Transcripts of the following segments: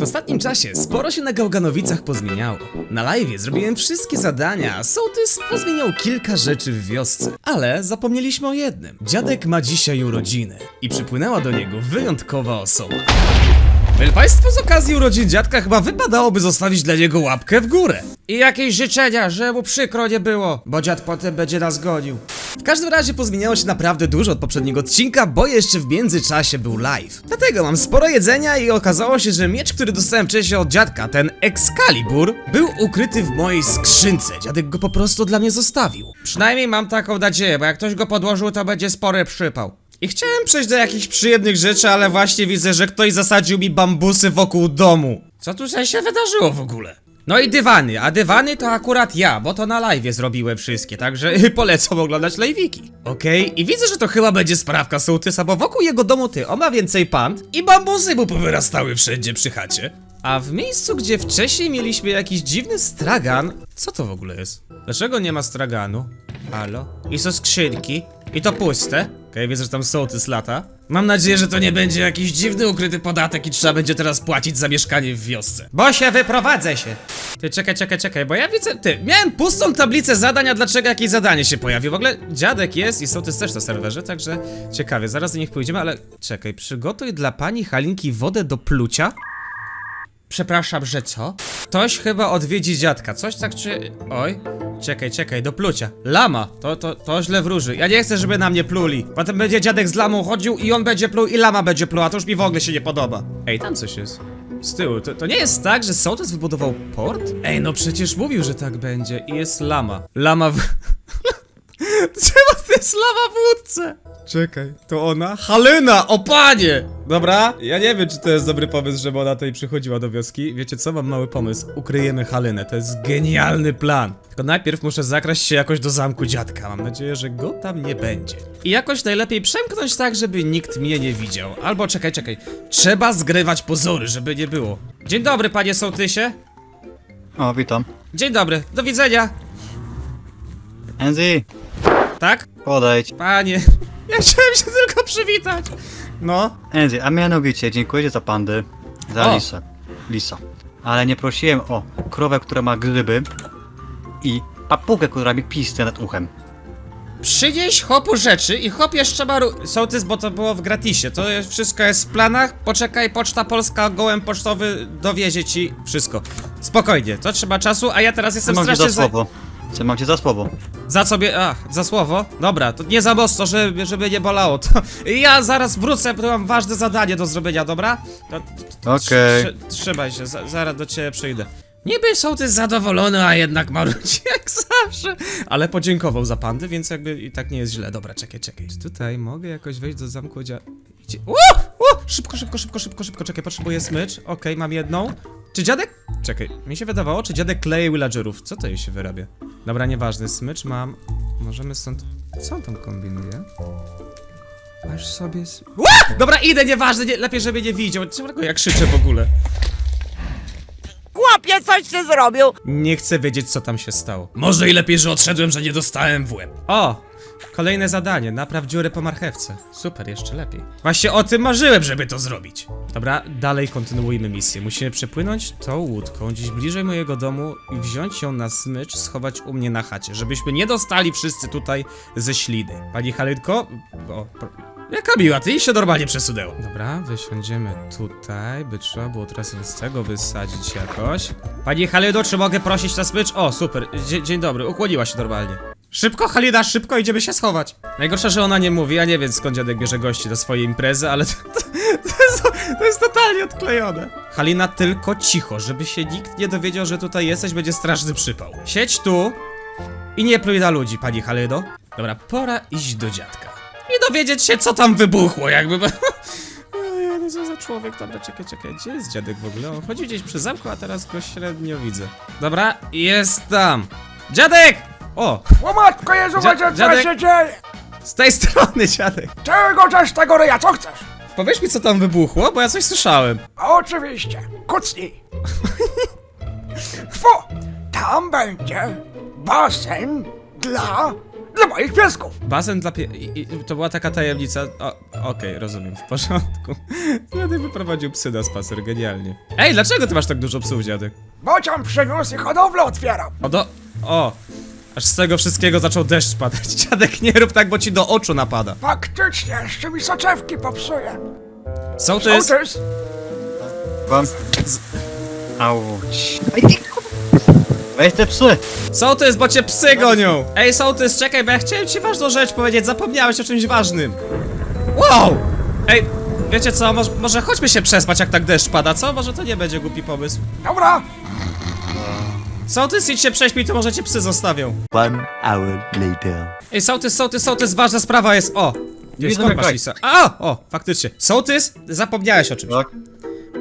W ostatnim czasie sporo się na Gałganowicach pozmieniało. Na live zrobiłem wszystkie zadania, sołtys pozmieniał kilka rzeczy w wiosce. Ale zapomnieliśmy o jednym. Dziadek ma dzisiaj urodziny i przypłynęła do niego wyjątkowa osoba. Byli Państwo z okazji urodzin dziadka chyba wypadałoby zostawić dla niego łapkę w górę. I jakieś życzenia, że mu przykro nie było, bo dziad potem będzie nas gonił. W każdym razie pozmieniało się naprawdę dużo od poprzedniego odcinka, bo jeszcze w międzyczasie był live. Dlatego mam sporo jedzenia i okazało się, że miecz, który dostałem wcześniej od dziadka, ten Excalibur, był ukryty w mojej skrzynce. Dziadek go po prostu dla mnie zostawił. Przynajmniej mam taką nadzieję, bo jak ktoś go podłożył, to będzie spory przypał. I chciałem przejść do jakichś przyjemnych rzeczy, ale właśnie widzę, że ktoś zasadził mi bambusy wokół domu. Co tu się wydarzyło w ogóle? No i dywany, a dywany to akurat ja, bo to na live zrobiłem wszystkie, także polecam oglądać live'iki. Okej, i widzę, że to chyba będzie sprawka sołtysa, bo wokół jego domu ty, on ma więcej pand i bambusy mu powyrastały wszędzie przy chacie. A w miejscu, gdzie wcześniej mieliśmy jakiś dziwny stragan, co to w ogóle jest? Dlaczego nie ma straganu? Halo? I są skrzynki? I to puste? Okej, widzę, że tam sołtys lata. Mam nadzieję, że to nie będzie jakiś dziwny ukryty podatek i trzeba będzie teraz płacić za mieszkanie w wiosce. Bo się wyprowadzę się. Ty, czekaj, czekaj, czekaj, bo ja widzę, ty, miałem pustą tablicę zadań, a dlaczego jakieś zadanie się pojawiło? W ogóle dziadek jest i sołtys też na serwerze, także ciekawie, zaraz do nich pójdziemy, ale czekaj, przygotuj dla pani Halinki wodę do plucia? Przepraszam, że co? Ktoś chyba odwiedzi dziadka, coś tak czy... Oj, czekaj, czekaj, do plucia. Lama, to, to, to źle wróży, ja nie chcę, żeby na mnie pluli. Potem będzie dziadek z lamą chodził i on będzie pluł i lama będzie pluła, to już mi w ogóle się nie podoba. Ej, tam coś jest. Z tyłu, to, to nie jest tak, że sołtys wybudował port? Ej, no przecież mówił, że tak będzie i jest lama. Lama w... Czemu to jest lama w łódce? Czekaj, to ona? Halena, o panie! Dobra, ja nie wiem, czy to jest dobry pomysł, żeby ona tutaj przychodziła do wioski. Wiecie co, mam mały pomysł. Ukryjemy Halenę, to jest genialny plan. Tylko najpierw muszę zakraść się jakoś do zamku dziadka. Mam nadzieję, że go tam nie będzie. I jakoś najlepiej przemknąć tak, żeby nikt mnie nie widział. Albo czekaj, czekaj. Trzeba zgrywać pozory, żeby nie było. Dzień dobry, panie sołtysie. O, witam. Dzień dobry, do widzenia. Enzy, Tak? podejdź. Panie, ja chciałem się tylko przywitać. No. Enzy, a mianowicie dziękuję ci za pandy, za O. lisę. Lisa. Ale nie prosiłem o krowę, która ma gryby i papugę, która mi pistę nad uchem. Przynieś chopu rzeczy i chop jeszcze ma ru- sołtys, bo to było w gratisie. To jest, wszystko jest w planach. Poczekaj, Poczta Polska, gołem pocztowy dowiezie ci wszystko. Spokojnie, to trzeba czasu, a ja teraz jestem mam cię strasznie za słowo? Co mam cię za słowo? Za sobie, a, za słowo? Dobra, to nie za mocno, żeby, żeby nie bolało. To ja zaraz wrócę, bo mam ważne zadanie do zrobienia, dobra? To, Okej. trzy- Trzymaj się, za, zaraz do ciebie przyjdę. Niby sołtys zadowolony, a jednak marudzi jak zawsze. Ale podziękował za pandy, więc jakby i tak nie jest źle. Dobra, czekaj, czekaj. Czy tutaj mogę jakoś wejść do zamku dzia... Idzie... O! O! Szybko, szybko, szybko, szybko, szybko, czekaj, potrzebuję smycz. Okej, mam jedną. Czy dziadek... Czekaj, mi się wydawało, czy dziadek klei villagerów. Co to jej się wyrabia? Dobra, nieważne, smycz mam. Możemy stąd... Co on tam kombinuje? Aż sobie... Ła! Dobra, idę, nieważne, nie, lepiej, żeby nie widział. Czemu jak krzyczę w ogóle? Chłopie, coś ty zrobił! Nie chcę wiedzieć, co tam się stało. Może i lepiej, że odszedłem, że nie dostałem w łeb. O! Kolejne zadanie, napraw dziurę po marchewce. Super, jeszcze lepiej. Właśnie o tym marzyłem, żeby to zrobić. Dobra, dalej kontynuujmy misję. Musimy przepłynąć tą łódką gdzieś bliżej mojego domu i wziąć ją na smycz, schować u mnie na chacie, żebyśmy nie dostali wszyscy tutaj ze śliny. Pani Halynko? O. Jaka miła, ty się normalnie przesunęło. Dobra, wysiądziemy tutaj, by trzeba było teraz ją z tego wysadzić jakoś. Pani Halido, czy mogę prosić na smycz? O, super, Dzie dzień dobry, ukłoniła się normalnie. Szybko, Halida, szybko, idziemy się schować. Najgorsze, że ona nie mówi, ja nie wiem skąd dziadek bierze gości do swojej imprezy, ale to, to, to, jest, to jest totalnie odklejone. Halina, tylko cicho, żeby się nikt nie dowiedział, że tutaj jesteś, będzie straszny przypał. Siedź tu i nie pluj na ludzi, pani Halido. Dobra, pora iść do dziadka. I dowiedzieć się, co tam wybuchło, jakby... Ojej, no za człowiek, dobra, czekaj, czekaj, gdzie jest dziadek w ogóle? On chodzi gdzieś przy zamku, a teraz go średnio widzę. Dobra, jest tam. Dziadek! O, O matko Jezu, Dzia- Dzia- co dziadek- się dzieje? z tej strony dziadek. Czego chcesz tego ryja, co chcesz? Powiedz mi, co tam wybuchło, bo ja coś słyszałem. A oczywiście, kucnij. Tfu, tam będzie basen dla, dla moich piesków. Basen dla pie... i- i- To była taka tajemnica. O, Okej, rozumiem, w porządku. Dziadek wyprowadził psy na spacer, genialnie. Ej, dlaczego ty masz tak dużo psów, dziadek? Bocian przyniósł i hodowlę otwieram. O, do... O! Aż z tego wszystkiego zaczął deszcz padać. Dziadek, nie rób tak, bo ci do oczu napada. Faktycznie, jeszcze mi soczewki popsuje. Sołtys! Sołtys, Wam. Auć. Ty kurwa. Weź te psy! Sołtys, bo cię psy gonią! Ej, Sołtys, czekaj, bo ja chciałem ci ważną rzecz powiedzieć, zapomniałeś o czymś ważnym. Wow! Ej, wiecie co, może, może chodźmy się przespać, jak tak deszcz pada, co? Może to nie będzie głupi pomysł. dobra, Sołtys, idź się prześpij, to może cię psy zostawią. One hour later. Ej, Sołtys, Sołtys, Sołtys, ważna sprawa jest, o! Gdzie Nie skąd masz lisa? A, o, faktycznie. Sołtys, zapomniałeś o czymś. Tak?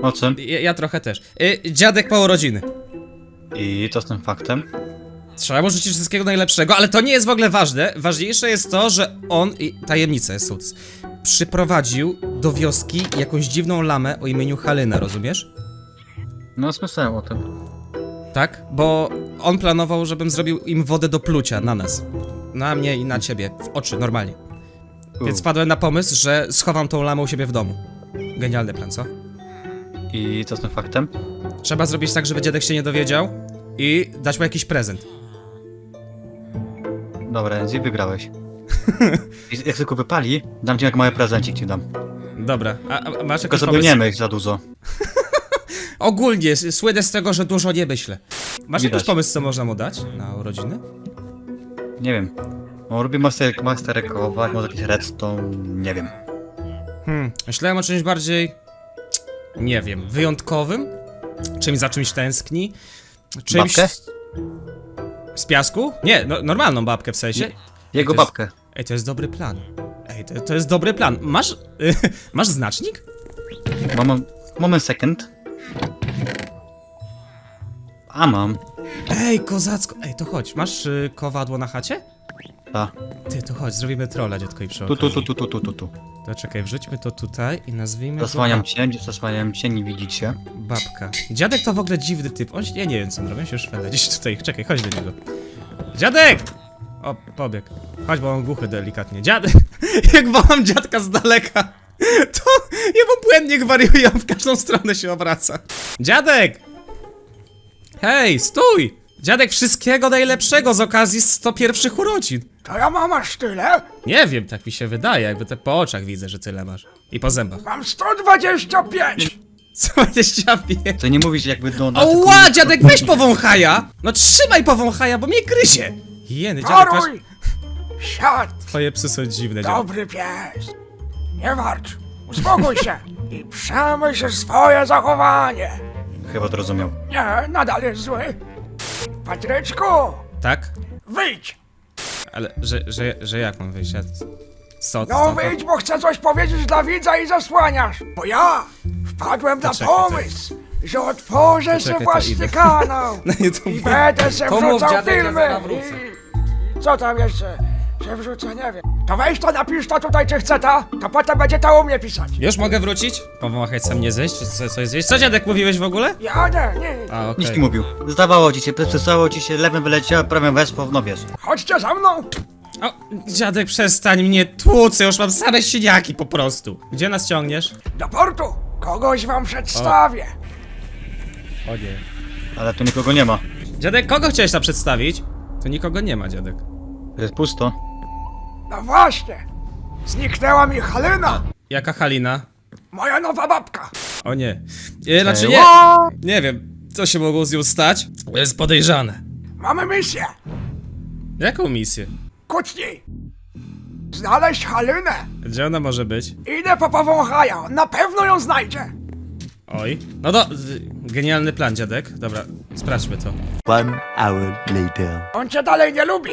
O czym? Ja, ja trochę też. Y, dziadek ma urodziny. I co z tym faktem? Trzeba mu życzyć wszystkiego najlepszego, ale to nie jest w ogóle ważne. Ważniejsze jest to, że on, i tajemnica jest sołtys, przyprowadził do wioski jakąś dziwną lamę o imieniu Halina, rozumiesz? No słyszałem o tym. Tak? Bo on planował, żebym zrobił im wodę do plucia na nas. Na mnie i na ciebie, w oczy, normalnie. Więc wpadłem na pomysł, że schowam tą lamę u siebie w domu. Genialny plan, co? I co z tym faktem? Trzeba zrobić tak, żeby dziadek się nie dowiedział i dać mu jakiś prezent. Dobra, Enzi, wygrałeś. I jak tylko wypali, dam ci jak mały prezencik ci dam. Dobra, a, a masz Tylko jakiś pomysł? nie myśl za dużo. Ogólnie, słynę z tego, że dużo nie myślę. Masz Widać. jakiś pomysł, co można mu dać na urodziny? Nie wiem. On lubi master, masterekować, może jakiś redstone, nie wiem. Hmm, myślałem o czymś bardziej... Nie wiem, wyjątkowym? Czymś za czymś tęskni? Czymś... Babkę? Z piasku? Nie, no, normalną babkę w sensie. Jego To jest- babkę. Ej, to jest dobry plan. Ej, to, to jest dobry plan. Masz... masz znacznik? Moment, moment second. A mam. Ej, kozacko. Ej, to chodź, masz y, kowadło na chacie? Ta. Ty, to chodź, zrobimy trolla, dziadko i przy Tu, tu, okazji. tu, tu, tu, tu, tu, tu. To czekaj, wrzućmy to tutaj i nazwijmy Zasłaniam go cię, zasłaniam cię, nie widzicie. babka. Dziadek to w ogóle dziwny typ. On, się- ja nie wiem co on robi, on się już szwenda. Gdzieś tutaj, czekaj, chodź do niego. Dziadek! O, pobieg. Chodź, bo on głuchy delikatnie. Dziadek! Jak wołam dziadka z daleka, to jemu błędnie gwariuje, on w każdą stronę się obraca. Dziadek! Hej, stój! Dziadek, wszystkiego najlepszego z okazji 101 urodzin. to ja mam aż tyle? Nie wiem, tak mi się wydaje, jakby te po oczach widzę, że tyle masz. I po zębach. Mam 125. 25. To nie mówisz jakby do... Oła, dziadek, weź powąchaja! No trzymaj powąchaja, bo mnie gryzie! Jeny, dziadek, masz... Toruj! Siad, Twoje psy są dziwne, dziadek. dobry pies. Nie warcz, uspokój się i przemyśl swoje zachowanie. Chyba to rozumiał. Nie, nadal jest zły. Patryczku, Tak? wyjdź. Ale, że, że, że jak mam wyjść? Ja... Co, co, No co? wyjdź, bo chcę coś powiedzieć dla widza i zasłaniasz. Bo ja wpadłem na czekaj, to- pomysł, że otworzę To se czekaj, to własny idę. kanał. I będę se To mów, wrzucał dziadek, ja filmy. zaraz wrócę. I co tam jeszcze? Się wrzucę, nie wiem. To weź to, napisz to tutaj, czy chce ta, to potem będzie to u mnie pisać. Już mogę wrócić? Powąchać sam nie zejść, czy co, coś zjeść? Co dziadek mówiłeś w ogóle? Ja nie, nie. A, okej. Nic nie mówił. Zdawało ci się, przesysało ci się, lewym wyleciało, prawym weszło, no wiesz. Chodźcie za mną. O, dziadek, przestań mnie tłuc, ja już mam same siniaki po prostu. Gdzie nas ciągniesz? Do portu. Kogoś wam przedstawię. O nie. Ale tu nikogo nie ma. Dziadek, kogo chciałeś tam przedstawić? Tu nikogo nie ma, dziadek. To jest pusto. No właśnie. Zniknęła mi Halina, Jaka Halina? moja nowa babka. O nie. E, znaczy nie. Nie wiem, co się mogło z nią stać. Jest podejrzane. Mamy misję. Jaką misję? Kucnij. Znaleźć Halinę. Gdzie ona może być? Idę po powąchaja, na pewno ją znajdzie. Oj. No to. Genialny plan, dziadek. Dobra, sprawdźmy to. One hour later. On cię dalej nie lubi.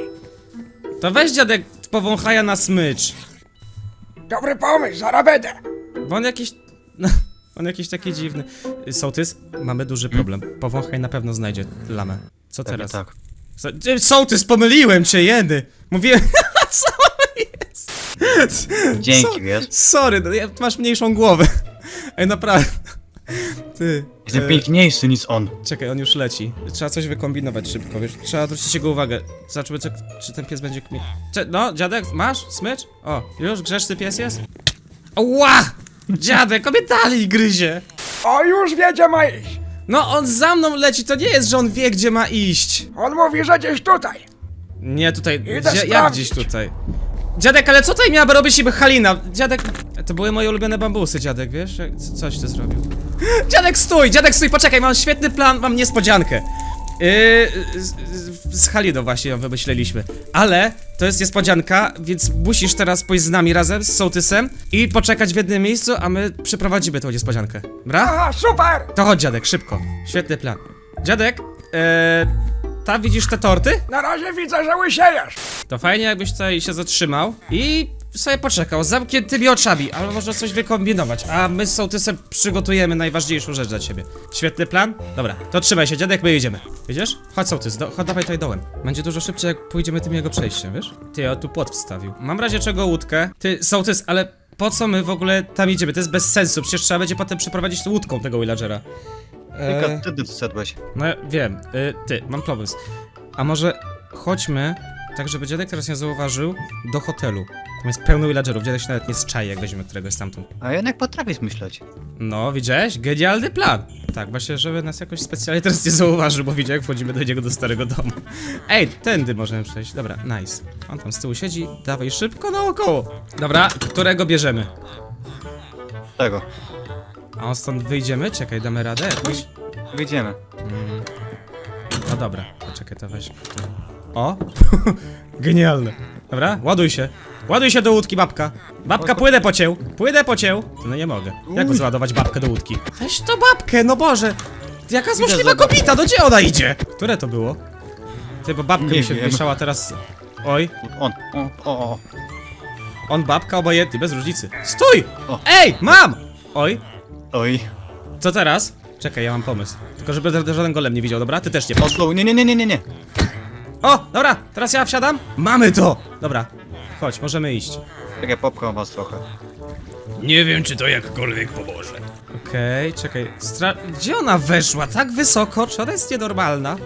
To weź dziadek powąchaja na smycz. Dobry pomysł, zaraz będę. Bo on jakiś. No, on jakiś taki dziwny. Sołtys, mamy duży problem. Powąchaj na pewno znajdzie lamę. Co Pewnie teraz? tak. So, sołtys, pomyliłem cię, jedy! Mówiłem. Co jest? Dzięki, So- wiesz. Sorry, no, ja- masz mniejszą głowę. Ej, naprawdę. Ty. Jestem e, piękniejszy niż on. Czekaj, on już leci. Trzeba coś wykombinować szybko, wiesz? Trzeba zwrócić jego uwagę. Zobaczymy, co, czy ten pies będzie kmi... Cze no, dziadek, masz? Smycz? O, już grzeszny pies jest? Ła! Dziadek, on mnie dalej gryzie. O, już wie, gdzie ma iść. No on za mną leci, to nie jest, że on wie, gdzie ma iść. On mówi, że gdzieś tutaj. Nie, tutaj, Idę gdzie, jak sprawdzić. gdzieś tutaj? Dziadek, ale co tutaj miałaby robić niby Halina? Dziadek, to były moje ulubione bambusy, dziadek, wiesz? Jak- co- Coś ty zrobił. Dziadek, stój! Dziadek, stój, poczekaj, mam świetny plan, mam niespodziankę. Yy, z, z, Haliną właśnie ją wymyśleliśmy. Ale to jest niespodzianka, więc musisz teraz pójść z nami razem, z Sołtysem i poczekać w jednym miejscu, a my przeprowadzimy tą niespodziankę. Bra? Aha, super. To chodź, dziadek, szybko. Świetny plan. Dziadek, yy, tam widzisz te torty? Na razie widzę, że łysiejesz. To fajnie, jakbyś tutaj się zatrzymał i sobie poczekał z zamkniętymi oczami, ale można coś wykombinować. A my z sołtysem przygotujemy najważniejszą rzecz dla ciebie. Świetny plan? Dobra, to trzymaj się, dziadek, my jedziemy. Widzisz? Chodź sołtys, do, chodź dawaj tutaj dołem. Będzie dużo szybciej, jak pójdziemy tym jego przejściem, wiesz? Ty, o tu płot wstawił. Mam razie czego łódkę. Ty, sołtys, ale po co my w ogóle tam idziemy? To jest bez sensu, przecież trzeba będzie potem przeprowadzić tą łódką tego villagera. Tylko Eee, ty ty zszedłeś. no ja wiem, y, ty, mam pomysł. A może chodźmy, tak żeby dziadek teraz nie zauważył, do hotelu. Tam jest pełno villagerów, dziadek się nawet nie zczaje, jak weźmiemy któregoś stamtąd. A jednak potrafisz myśleć. No, widziałeś? Genialny plan! Tak, właśnie, żeby nas jakoś specjalnie teraz nie zauważył, bo widział jak wchodzimy do niego do starego domu. Ej, tędy możemy przejść. Dobra, nice. On tam z tyłu siedzi, dawaj szybko naokoło. Dobra, którego bierzemy? Tego. A on stąd wyjdziemy? Czekaj, damy radę jakoś? Wyjdziemy. No dobra, poczekaj, to weź. O! Genialne. Dobra, ładuj się. Ładuj się do łódki, babka. Babka, płynę po cię. Płynę po cię. No nie mogę. Jak zładować babkę do łódki? Weź to babkę, no Boże. Jaka złośliwa że- kobieta, no gdzie ona idzie? Które to było? Ty, bo babka Nie mi się wiem. teraz... Oj, On, o, o, o. on babka, obojętny, bez różnicy. Stój! O. Ej, mam! Oj, Oj. co teraz? Czekaj, ja mam pomysł. Tylko żeby ża- żaden golem nie widział, dobra? Ty też nie. O, slow. Nie, nie, nie, nie, nie, nie. O, dobra, teraz ja wsiadam. Mamy to! Dobra, chodź, możemy iść. Czekaj, popcham was trochę. Nie wiem, czy to jakkolwiek pomoże. Okej, czekaj. Stra... Gdzie ona weszła? Tak wysoko? Czy ona jest nienormalna?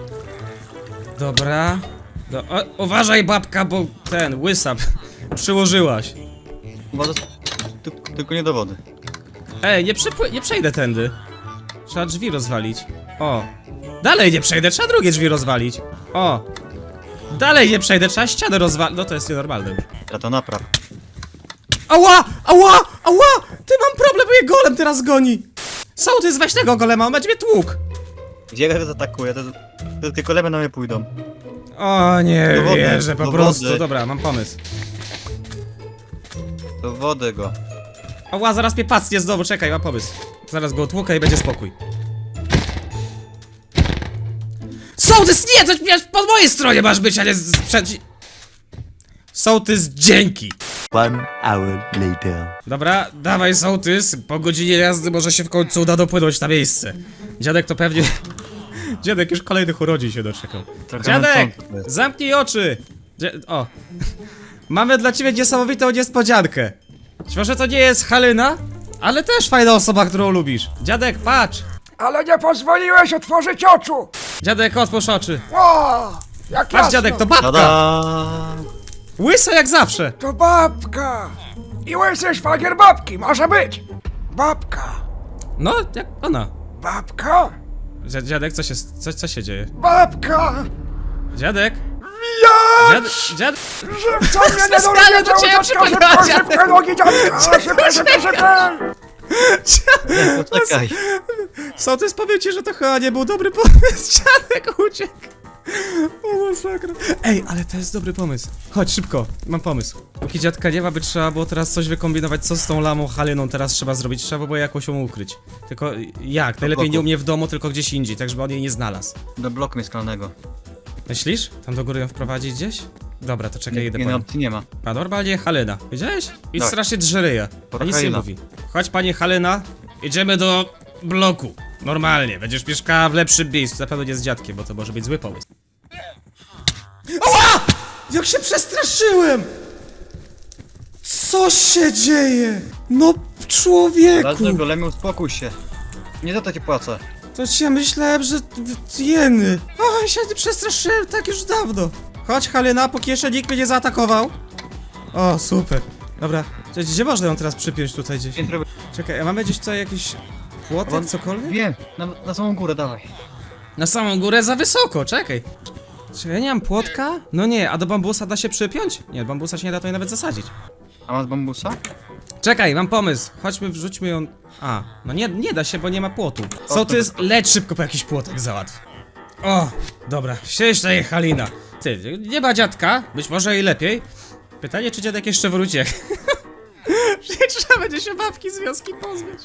Dobra. Do... O, uważaj, babka, bo ten, łysa, przyłożyłaś. Woda... Ty, tylko nie do wody. Ej, nie, przypły... nie przejdę tędy. Trzeba drzwi rozwalić. O. Dalej nie przejdę, trzeba drugie drzwi rozwalić. O. Dalej nie przejdę, trzeba ścianę rozwalić. No to jest nienormalne już. Ja to napraw. Ała! Ała! Ała! Ty mam problem, bo mnie golem teraz goni! Sołtys, weź tego golema, on będzie mnie tłuk! Gdzie ja zaatakuje, to, to tylko lewe na mnie pójdą. O nie Do wody, wierzę, po do prostu. wody. Dobra, mam pomysł. Do wody go. Ała, zaraz mnie pacnie znowu, czekaj, mam pomysł. Zaraz go otłukę i będzie spokój. Sołtys, nie! To miałeś po mojej stronie masz być, a nie z-. Sołtys, dzięki! One hour later. Dobra, dawaj sołtys, po godzinie jazdy może się w końcu uda dopłynąć na miejsce. Dziadek to pewnie... Dziadek już kolejnych urodzin się doczekał. Trochę Dziadek, męczące to jest. zamknij oczy! Dzie o. Mamy dla ciebie niesamowitą niespodziankę. Być Może to nie jest Halina, ale też fajna osoba, którą lubisz. Dziadek, patrz! Ale nie pozwoliłeś otworzyć oczu. Dziadek, otwórz oczy. O, jak Patrz, jasno. dziadek, to babka! Tada! Łysa jak zawsze! To babka. I łysy szwagier babki, może być. Babka. No, jak ona. Babka. Dzia- Dziadek, co się, co, co się dzieje? Babka. Dziadek? Ja Dziadek? Dziadek? żywca mnie nie Specjalnie do ciebie dziadka, przypomniała, szybko, dziadek. szybko, nogi dziadka, szybko, szybko, szybko. Nie, poczekaj. Sołtys powiem ci, że to chyba nie był dobry pomysł. Dziadek uciekł. O masakra. Ej, ale to jest dobry pomysł. Chodź szybko, mam pomysł. Póki dziadka nie ma, by trzeba było teraz coś wykombinować, co z tą lamą Halyną teraz trzeba zrobić. Trzeba było jakoś ją ukryć. Tylko jak? Najlepiej nie u mnie w domu, tylko gdzieś indziej, tak żeby on jej nie znalazł. Do bloku mieszkalnego. Myślisz? Tam do góry ją wprowadzić gdzieś? Dobra, to czekaj, idę po Innej opcji nie ma. A normalnie Halena. Widziałeś? I Tak. strasznie drzeryja. A nic nie mówi. Chodź pani Halena, idziemy do bloku. Normalnie, będziesz mieszkała w lepszym miejscu. Na pewno nie z dziadkiem, bo to może być zły pomysł. Ała! Jak się przestraszyłem! Co się dzieje? No człowieku! Raz golemy, uspokój się. Nie za to ci płacę. To się myślałem, że jeny. O, się przestraszyłem tak już dawno. Chodź Halena, póki jeszcze nikt mnie nie zaatakował. O, super. Dobra, Gdzie, gdzie można ją teraz przypiąć tutaj gdzieś? Czekaj, a mamy gdzieś tutaj jakiś płotek, cokolwiek? Wiem, na, na samą górę, dawaj. Na samą górę za wysoko, czekaj. Czy ja nie mam płotka? No nie, a do bambusa da się przypiąć? Nie, bambusa się nie da tutaj nawet zasadzić. A masz bambusa? Czekaj, mam pomysł. Chodźmy, wrzućmy ją. A, no nie, nie da się, bo nie ma płotu. Co to jest? Leć szybko po jakiś płotek załatw. O, dobra, ścieżna Halina. Ty, nie ma dziadka, być może i lepiej. Pytanie, czy dziadek jeszcze wróci jak... Że Trzeba będzie się babki z wioski pozbyć.